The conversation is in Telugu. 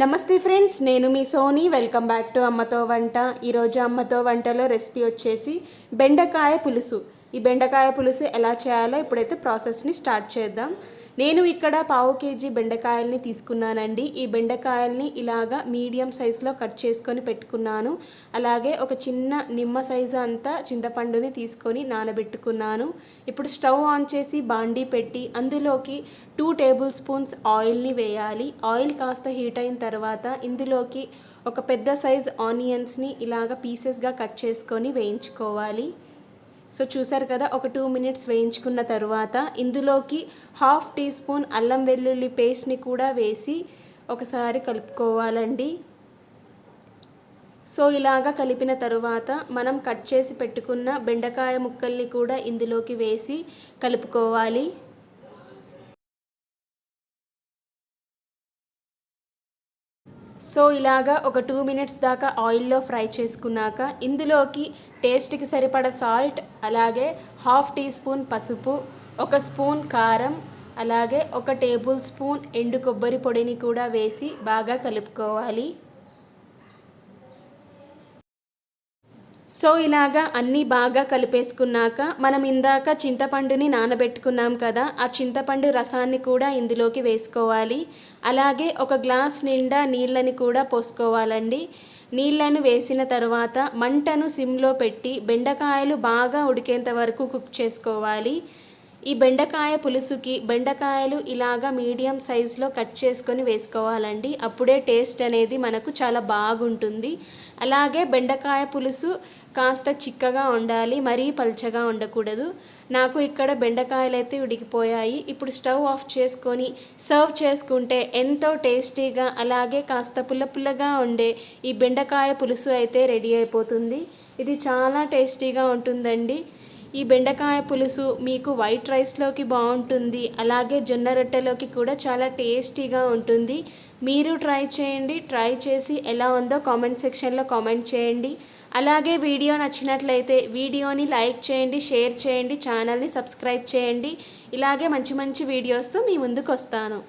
నమస్తే ఫ్రెండ్స్ నేను మీ సోనీ. వెల్కమ్ బ్యాక్ టు అమ్మతో వంట. ఈరోజు అమ్మతో వంటలో రెసిపీ వచ్చేసి బెండకాయ పులుసు. ఈ బెండకాయ పులుసు ఎలా చేయాలో ఇప్పుడైతే ప్రాసెస్ని స్టార్ట్ చేద్దాం. నేను ఇక్కడ పావు కేజీ బెండకాయల్ని తీసుకున్నానండి. ఈ బెండకాయల్ని ఇలాగా మీడియం సైజులో కట్ చేసుకొని పెట్టుకున్నాను. అలాగే ఒక చిన్న నిమ్మ సైజు అంతా చింతపండుని తీసుకొని నానబెట్టుకున్నాను. ఇప్పుడు స్టవ్ ఆన్ చేసి బాండీ పెట్టి అందులోకి టూ టేబుల్ స్పూన్స్ ఆయిల్ని వేయాలి. ఆయిల్ కాస్త హీట్ అయిన తర్వాత ఇందులోకి ఒక పెద్ద సైజ్ ఆనియన్స్ని ఇలాగ పీసెస్గా కట్ చేసుకొని వేయించుకోవాలి. సో చూసారు కదా ఒక టూ మినిట్స్ వేయించుకున్న తర్వాత ఇందులోకి హాఫ్ టీ స్పూన్ అల్లం వెల్లుల్లి పేస్ట్ని కూడా వేసి ఒకసారి కలుపుకోవాలండి. సో ఇలాగా కలిపిన తరువాత మనం కట్ చేసి పెట్టుకున్న బెండకాయ ముక్కల్ని కూడా ఇందులోకి వేసి కలుపుకోవాలి. సో ఇలాగా ఒక టూ మినిట్స్ దాకా ఆయిల్లో ఫ్రై చేసుకున్నాక ఇందులోకి టేస్ట్కి సరిపడ సాల్ట్ అలాగే హాఫ్ టీ స్పూన్ పసుపు ఒక స్పూన్ కారం అలాగే ఒక టేబుల్ స్పూన్ ఎండు కొబ్బరి పొడిని కూడా వేసి బాగా కలుపుకోవాలి. సో ఇలాగా అన్నీ బాగా కలిపేసుకున్నాక మనం ఇందాక చింతపండుని నానబెట్టుకున్నాం కదా ఆ చింతపండు రసాన్ని కూడా ఇందులోకి వేసుకోవాలి. అలాగే ఒక గ్లాస్ నిండా నీళ్ళని కూడా పోసుకోవాలండి. నీళ్ళను వేసిన తర్వాత మంటను సిమ్లో పెట్టి బెండకాయలు బాగా ఉడికేంత వరకు కుక్ చేసుకోవాలి. ఈ బెండకాయ పులుసుకి బెండకాయలు ఇలాగా మీడియం సైజులో కట్ చేసుకొని వేసుకోవాలండి. అప్పుడే టేస్ట్ అనేది మనకు చాలా బాగుంటుంది. అలాగే బెండకాయ పులుసు కాస్త చిక్కగా ఉండాలి మరీ పల్చగా ఉండకూడదు. నాకు ఇక్కడ బెండకాయలు అయితే ఉడికిపోయాయి. ఇప్పుడు స్టవ్ ఆఫ్ చేసుకొని సర్వ్ చేసుకుంటే ఎంతో టేస్టీగా అలాగే కాస్త పుల్ల పుల్లగా ఉండే ఈ బెండకాయ పులుసు అయితే రెడీ అయిపోతుంది. ఇది చాలా టేస్టీగా ఉంటుందండి. ఈ బెండకాయ పులుసు మీకు వైట్ రైస్లోకి బాగుంటుంది అలాగే జొన్న రొట్టెలోకి కూడా చాలా టేస్టీగా ఉంటుంది. మీరు ట్రై చేయండి. ట్రై చేసి ఎలా ఉందో కామెంట్ సెక్షన్లో కామెంట్ చేయండి. అలాగే వీడియో నచ్చినట్లయితే వీడియోని లైక్ చేయండి షేర్ చేయండి ఛానల్ని సబ్స్క్రైబ్ చేయండి. ఇలాగే మంచి మంచి వీడియోస్తో మీ ముందుకు వస్తాను